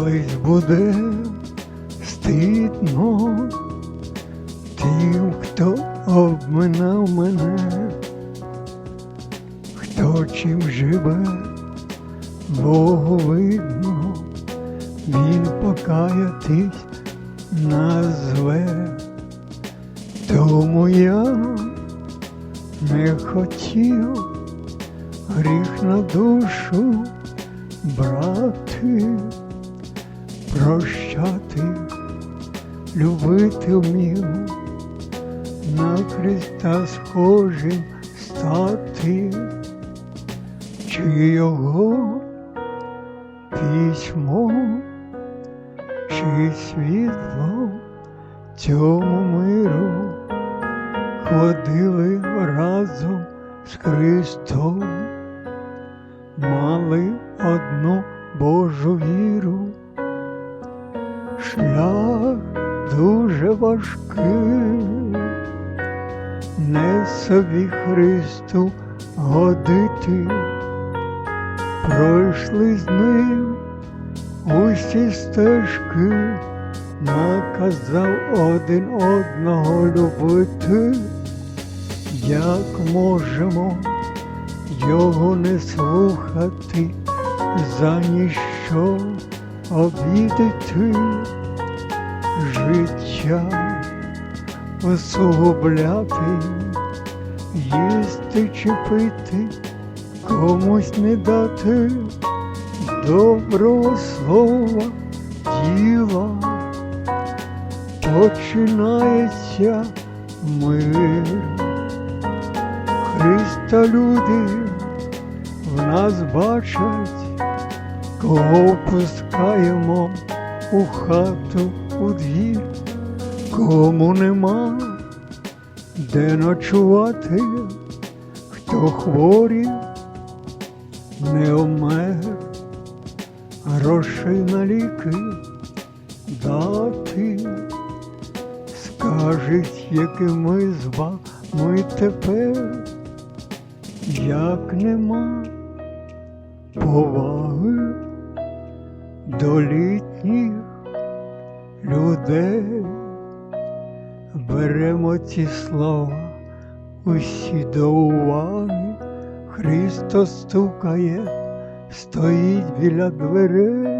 Колись буде стидно тим, хто обминав мене, хто чим живе, Богу видно, він покаятись назве. Тому я не хотів гріх на душу брати, прощати, любити вмів, на Христа схожим стати, чи його письмо, чи світло цьому миру ходили разом з Христом, мали одну Божу віру, шлях дуже важкий, не собі Христу годити, пройшли з ним усі стежки, наказав один одного любити, як можемо його не слухати, за ніщо обідати життя, усугубляти, їсти чи пити, комусь не дати доброго слова, діла, починається мир. Христа люди в нас бачать, кого впускаємо у хату у двір, кому нема де ночувати, хто хворий, не вмер, грошей на ліки дати, скажуть, якими з вами тепер, як нема поваги до літніх людей. Беремо ці слова усі до уваги. Христос стукає, стоїть біля дверей.